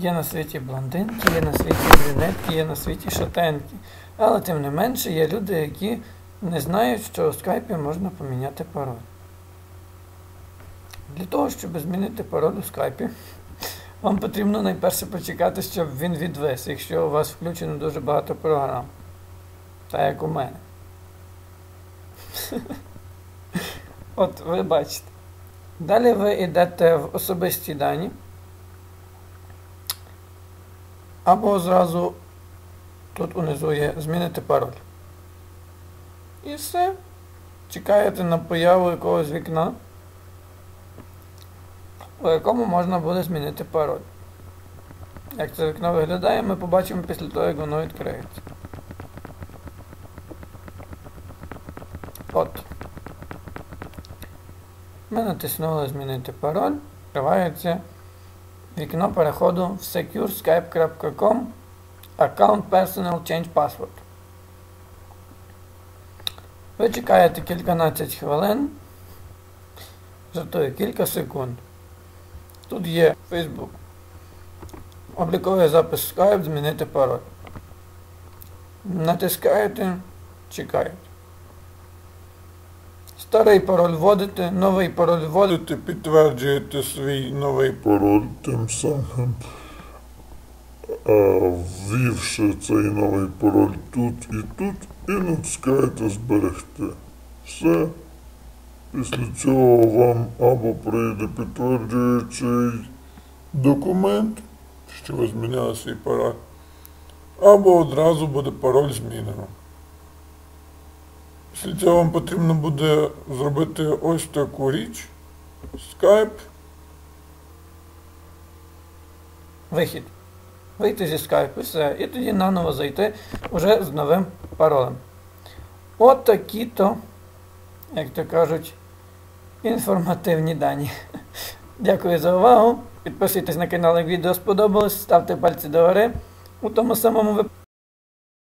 Є на світі блондинки, є на світі брюнетки, є на світі шатенки. Але тим не менше є люди, які не знають, що у скайпі можна поміняти пароль. Для того, щоб змінити пароль у скайпі, вам потрібно найперше почекати, щоб він відвис, якщо у вас включено дуже багато програм. Так як у мене. От ви бачите. Далі ви йдете в особисті дані. Або зразу тут унизу є змінити пароль. І все. Чекаєте на появу якогось вікна, у якому можна буде змінити пароль. Як це вікно виглядає, ми побачимо після того, як воно відкриється. От. Ми натиснули змінити пароль. Відкривається вікно переходу в secureskype.com Account Personal Change Password. Ви чекаєте кільканадцять хвилин, жартую кілька секунд. Тут є Facebook. Обліковий запис Skype, змінити пароль. Натискаєте, чекаєте. Старий пароль вводите, новий пароль вводите, підтверджуєте свій новий пароль, тим самим ввівши цей новий пароль тут і тут, і натискаєте зберегти. Все. Після цього вам або прийде підтверджуючий документ, що ви зміняли свій пароль, або одразу буде пароль змінено. Після вам потрібно буде зробити ось таку річ. Skype. вихід. Вийти зі скайпу, все, і тоді наново зайти уже з новим паролем. От такі-то, як то кажуть, інформативні дані. Дякую за увагу. Підписуйтесь на канал, як відео сподобалось, ставте пальці догори. У тому самому випадку.